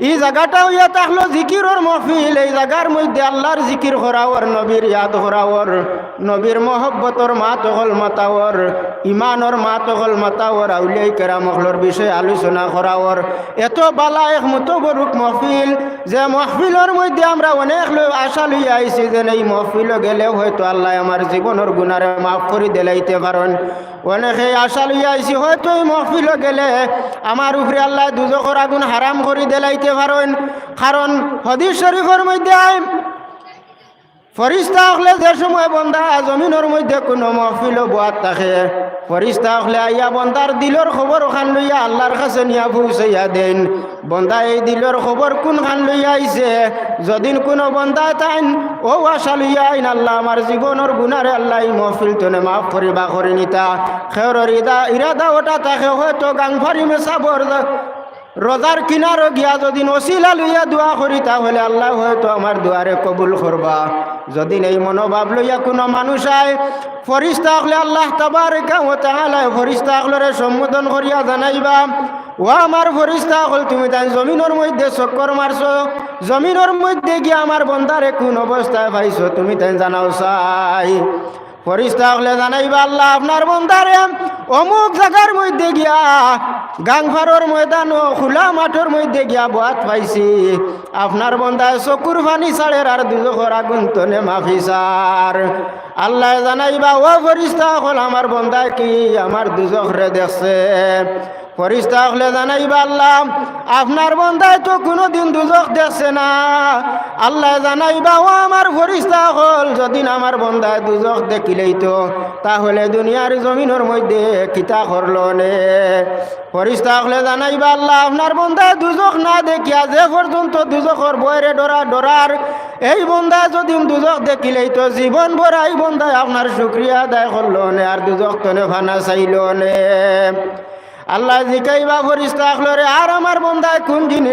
এই জায়গাটা হইয়া থাকলো জিকিরর মহফিল এই জায়গার মধ্যে আল্লাহর জিকির করাওয়ার নবীর ইয়াদ করাওয়ার নবীর মহব্বতর মাত হল মাতাওয়ার ইমানর মাত হল মাতাওয়ার আউলিয়াই কেরামহলর বিষয়ে আলোচনা করাওয়ার এত বালা এক মতো বরুক মহফিল যে মহফিলের মধ্যে আমরা অনেক লোক আশা লইয়া আইছি যে এই মহফিল গেলেও হয়তো আল্লাহ আমার জীবনের গুণারে মাফ করে দিলাইতে পারেন অনেকে আশা লইয়া আইসি হয়তো মহফিল গেলে আমার উপরে আল্লাহ দুজকর আগুন হারাম করে দেলাইতে পারেন। কারণ হদিস শরীফের মধ্যে ফরিস্তা হলে যে সময় বন্ধা, জমিনের মধ্যে কোনো মহফিল বোয়াত থাকে। ফরিস্তা হলে আইয়া বন্দার দিলর খবর খান লইয়া আল্লাহর কাছে নিয়া পৌঁছাইয়া দেন। বন্দা এই দিলর খবর কোন খান লইয়া আইছে? যদিন কোনো বন্দা তাইন ও আশা লইয়া আইন, আল্লাহ আমার জীবনের গুণারে আল্লাহ মহফিল তনে মাফ করিবা, করি নিতা। খেয়র ইরাদা ওটা তাকে হয়তো গাং ফারি মেসাবর রোজার কিনারও গিয়া যদি নসিলা লইয়া দোয়া করি, তাহলে আল্লাহ হয়তো আমার দোয়ারে কবুল করবা। যদি এই মনোভাব লইয়া কোনো মানুষ আয়, ফরিস্তা হলে আল্লাহ তাবার তাহলে ফরিস্তা হলরে সম্বোধন করিয়া জানাইবা, ও আমার ফরিস্তা হল তুমি তাই জমিনের মধ্যে চক্কর মারছো। জমিনের মধ্যে গিয়া আমার বন্দারে কোন অবস্থায় পাইছো, তুমি তাই জানাও চাই। ফরিস্তা হলে জানাইবা আল্লাহ, আপনার বন্দারে অমুক জায়গার মধ্যে গিয়া, গাংফারর ময়দান ও খোলা মাঠের মধ্যে গিয়া বাত পাইছি। আপনার বন্দায় চকুর ফানি ছাড়ের আর দুজোর আগুন তনে মাফি সার আল্লাহ জানাইবা, ও ফরিস্তা হল আমার বন্দায় কি আমার দুজখরে দেখছে। ফরিস্তা হলে জানাইবা আল্লাহ, আপনার বন্দায় তো কোনো দিন দুজক দেখছে না। আল্লাহ জানাইবা, ও আমার ফরিস্তা যদিন আমার বন্দায় দুজক দেখিলেই তো, তাহলে দুনিয়ার জমিনের মধ্যে কিতা করল নে? ফরিস্তা হলে জানাইবা আল্লাহ, আপনার বন্দায় দুজক না দেখিয়া যে পর্যন্ত দুজকর বয়রে ডরা ডরার, এই বন্দায় যদি দুজক দেখিলেই তো জীবন ভরা এই বন্দায় আপনার শুক্রিয়া আদায় করল নে, আর দুজক তনে ফানা চাইল নে? আল্লাহ জিকাইবা ফরিস্তা আর আমার বন্দায় কোন জিনিস